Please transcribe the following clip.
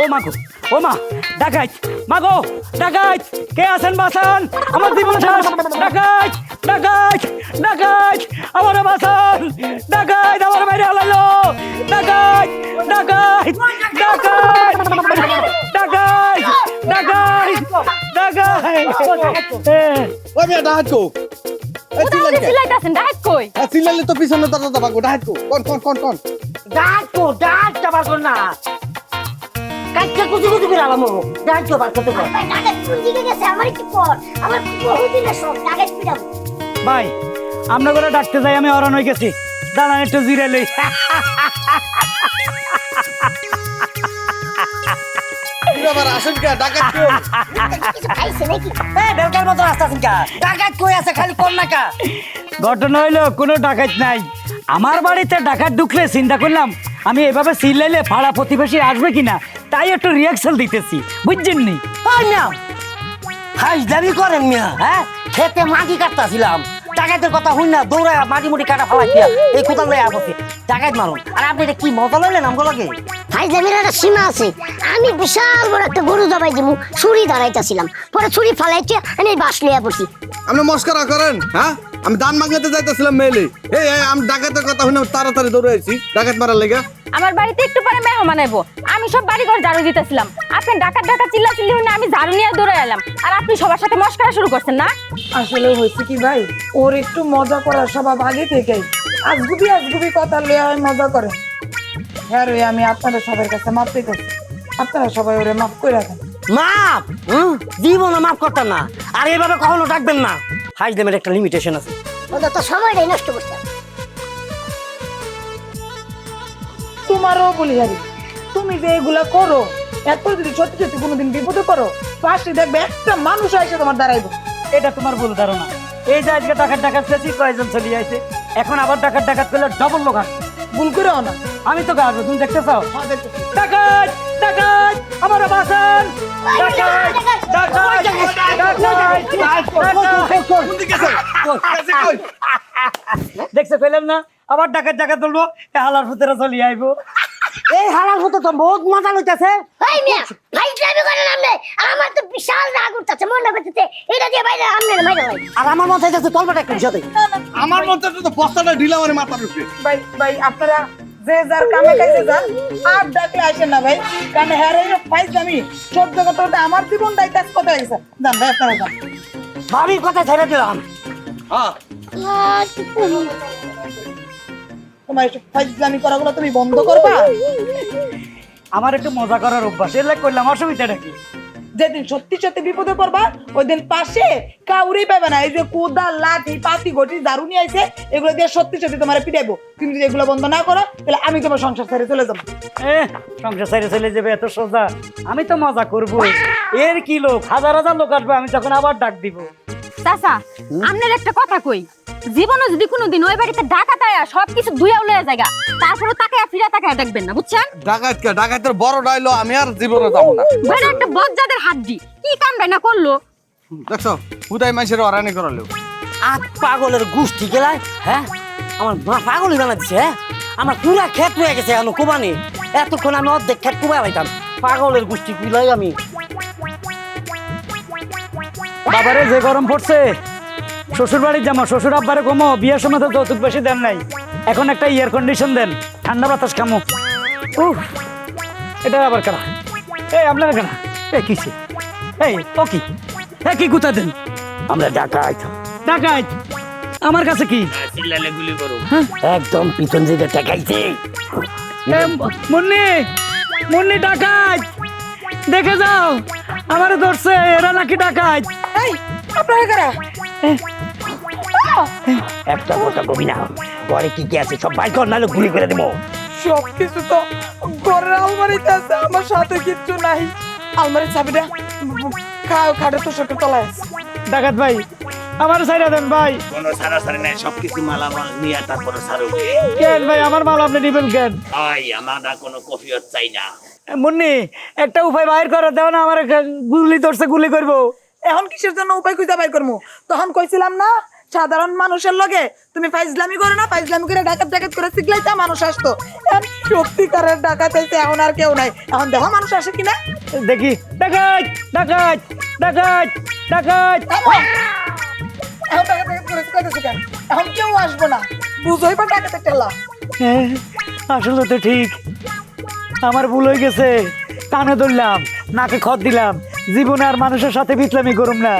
ও মাগো ও মা ডাকাইত। মাগো ডাকাইত। কে আছেন বাসান? আমার জীবন শেষ। ডাকাইত ডাকাইত ডাকাইত। আমার বাসান। ডাকাইত আমার বাইরে হালাইলো ডাকাইত ডাকাইত ডাকাইত। ডাকাইত ডাকাইত ডাকাইত। ওই মেয়ে ডাহাত কো? কে? হ্যাঁ, তো পিছনে দাদা দাদা ডাহাত কো? কোন কোন কোন কোন? ডাক তো ডাক চাবার কর না? কাজটা কুচি কুচি করে আলাম ডাক তো বার করতে কর। ডাকাত কোন দিকে গেছে আমার একটু পর? আমার বহুদিনের শখ ডাকাত পিটাবো ভাই আমরা করে ডাকতে যাই আমি অরণ হয়ে গেছি। দাঁড়ান একটু জিরে লই। আবার আসেন কে? ডাকাত কো কিছু খাইছে নাকি? এই বেলকার মতো রাস্তা আছে কা? ডাকাত কই আছে খালি কোন না কা ঘটনা হইল কোনো ডাকাত নাই। আমার বাড়িতে ডাকাত ঢুকলে চিন্তা করলাম আমি এভাবে চিল্লাইলে পাড়া প্রতিবেশী আসবে কিনা? তাই একটু রিয়াকশন দিতেছি বুঝছেন নি? ওই মিয়া হাই করেন মিয়া হ্যাঁ? খেতে মাটি কাটতাছিলাম। ডাকাতের কথা হই না দৌড়ায় মাটি মুটি কাটা ফেলাই দিয়া এই কোথাও লয়ে আপত্তি ডাকাত মারুন আর আপনি এটা কি মজা লইলেন আমগুলোকে ফাইজলামির একটা সীমা আছে। আমি বিশাল বড় একটা গরু জবাই দিমু ছুরি দাঁড়াইতেছিলাম। পরে ছুরি ফালাইতে আমি বাস লিয়া পড়ছি আপনি মস্করা করেন হ্যাঁ? আমি দান মাগতে যাইতেছিলাম মেলে এই এই, আমি ডাকাতের কথা শুনে তাড়াতাড়ি দৌড়ে আইছি। ডাকাত মারার লেগে। আমার বাড়িতে একটু পরে মেহমান আইবো। আমি সব বাড়ি ঘর ঝাড়ু দিতেছিলাম। আপনি ডাকাত ডাকাত চিল্লা চিল্লি হইনা আমি ঝাড়ু নিয়ে দৌড়ে এলাম। আর আপনি সবার সাথে মস্করা শুরু করছেন না? আসলে হয়েছে কি ভাই? ওর একটু মজা করার স্বভাব আগে থেকেই। আজগুবি আজগুবি কথা লয়ে হয় মজা করে। হ্যাঁ রে আমি আপনাদের সবার কাছে মাপ পেতেছি আপনারা সবাই ওরে মাফ করে রাখেন মাপ? হুম? জীবনে মাপ করতাম না। আর এইভাবে কখনো ডাকবেন না। হাই দামের একটা লিমিটেশন আছে। ওদের তো সময়টাই নষ্ট করছে। তোমারও বলি হারি তুমি যে এগুলা করো এত যদি সত্যি সত্যি কোনোদিন বিপদে করো পাশে দেখবে একটা মানুষ এসে তোমার দাঁড়াইবো। এটা তোমার ভুল ধারণা। এই যে আজকে ডাকাত ডাকাত পেয়েছি কয়েকজন চলে আইছে? এখন আবার ডাকাত ডাকাত করলে ডবল লোক আসবে ভুল করেও না। আমি তো গাছবো তুমি দেখতে চাও? হ্যাঁ, দেখতেছি। ডাকাত ডাকাত আমার বাসান ডাকাত ডাকাত। ডাকাত। দেখছে পেলাম না? আবার ডাকাত ডাকাত বলব এ হালার ভিতরে চলি আইবো। এই হালার মতো তো বহুত মজা লইতেছে। ভাই মিয়া ফাইজলামি করেন আপনি আমার তো বিশাল রাগ উঠতেছে মনে করতেছে এটা দিয়ে বাইরে আমনে মাইরা ভাই আর আমার মাথায় যাচ্ছে তলবাটা একটু সাথে আমার মতে তো বস্তাটা ঢিলা মানে মাথার উপরে। ভাই ভাই আপনারা যে যার কামে কাজে যান আর ডাকলে আসেন না ভাই। কারণ হ্যাঁ রে ফাইজ আমি সহ্য করতে আমার জীবনটাই কাজ কথা গেছে যান ভাই আপনারা যান। ভাবির কথা ছেড়ে দিলাম। হ্যাঁ তোমার এসব ফাইজলামি করাগুলো তুমি বন্ধ করবা? আমার একটু মজা করার অভ্যাস এলে করলাম অসুবিধাটা কি? যেদিন সত্যি সত্যি বিপদে পড়বা ওই দিন পাশে কাউরেই পাবে না। এই যে কোদাল লাঠি পাতি ঘটি দারু নিয়ে আইছে এগুলো দিয়ে সত্যি সত্যি তোমার পিটাইবো। তুমি যদি এগুলো বন্ধ না করো তাহলে আমি তোমার সংসার ছেড়ে চলে যাব। সংসার ছেড়ে চলে যাবে এত সোজা। আমি তো মজা করব। এর কি লোক? হাজার হাজার লোক আসবে আমি তখন আবার ডাক দিব। চাচা আপনার একটা কথা কই। জীবনে যদি কোনোদিন ওই বাড়িতে ডাকাত আয়া সব কিছু ধুয়া উলে জায়গা তারপরে তাকে ফিরা তাকে দেখবেন না বুঝছেন? ডাকাত কে? ডাকাতের বড় ডাইলো আমি আর জীবনে যাব না। বেড়ে একটা বজ্জাদের হাড্ডি কি কামড়ে না করল? দেখছ হুদাই মানুষের অরানি করালো। আর পাগলের গোষ্ঠী গেলায় হ্যাঁ? আমার মা পাগলই বানা দিছে হ্যাঁ? আমার পুরা ক্ষেত হয়ে গেছে এখন কোবানি। এতক্ষণ আমি অর্ধেক ক্ষেত কোবাই পাইতাম। পাগলের গোষ্ঠী কুলাই আমি। বাবারে যে গরম পড়ছে। শ্বশুর বাড়ির জামা শ্বশুর আব্বারে কমো বিয়ের সময় তো যৌতুক বেশি দেন নাই। এখন একটা এয়ার কন্ডিশন দেন ঠান্ডা বাতাস খামো। উফ এটা আবার কারা? এই আপনারা কেনা এ কিসে এই ও কি? এ কি গুতা দেন? আমরা ডাকাইত ডাকাইত আমার কাছে কি? একদম পিছন দিকে টেকাইছে এ, মুন্নি! মুন্নি ডাকাইত দেখে যাও আমারে ধরছে এরা নাকি ডাকাইত এই আপনারা কারা? একটা কথা কবি না। ঘরে কি কি আছে সব বাইক কর নাহলে গুলি করে দেবো। সব কিছু তো ঘরের আলমারিতে আছে আমার সাথে কিচ্ছু নাই। আলমারির চাবিটা খাও খাটে তো সরকার তলায় আছে। ডাকাত ভাই আমার সাইরা দেন ভাই। কোনো সারাসারি নাই সবকিছু মালামাল নিয়ে তারপরে সারো কেন ভাই আমার মাল আপনি নিবেন কেন? ভাই আমরা কোনো কফিয়ত চাই না। মুন্নি একটা উপায় বাইর করে দেও না আমার গুলি ধরছে গুলি করব। এখন কিসের জন্য উপায় খুঁজে বাই করব তখন কইছিলাম না সাধারণ মানুষের লগে তুমি ফাইজলামি করো না ফাইজলামি করে ডাকাত ডাকাত করে শিখলাইতা মানুষ আসতো। এখন সত্যিকারের ডাকাত হয়েছে এখন আর কেউ নাই। এখন দেখো মানুষ আসে কিনা। দেখি ডাকাত ডাকাত ডাকাত ডাকাত। এখন ডাকাত ডাকাত করে শিখাইতেছো কেন? এখন কেউ আসব না। বুঝোই বা ডাকাতের টেলা হ্যাঁ, আসলে তো ঠিক। আমার ভুল হয়ে গেছে। কানে ধরলাম নাকে খত দিলাম। জীবনে আর মানুষের সাথে বিতলামি করুম না।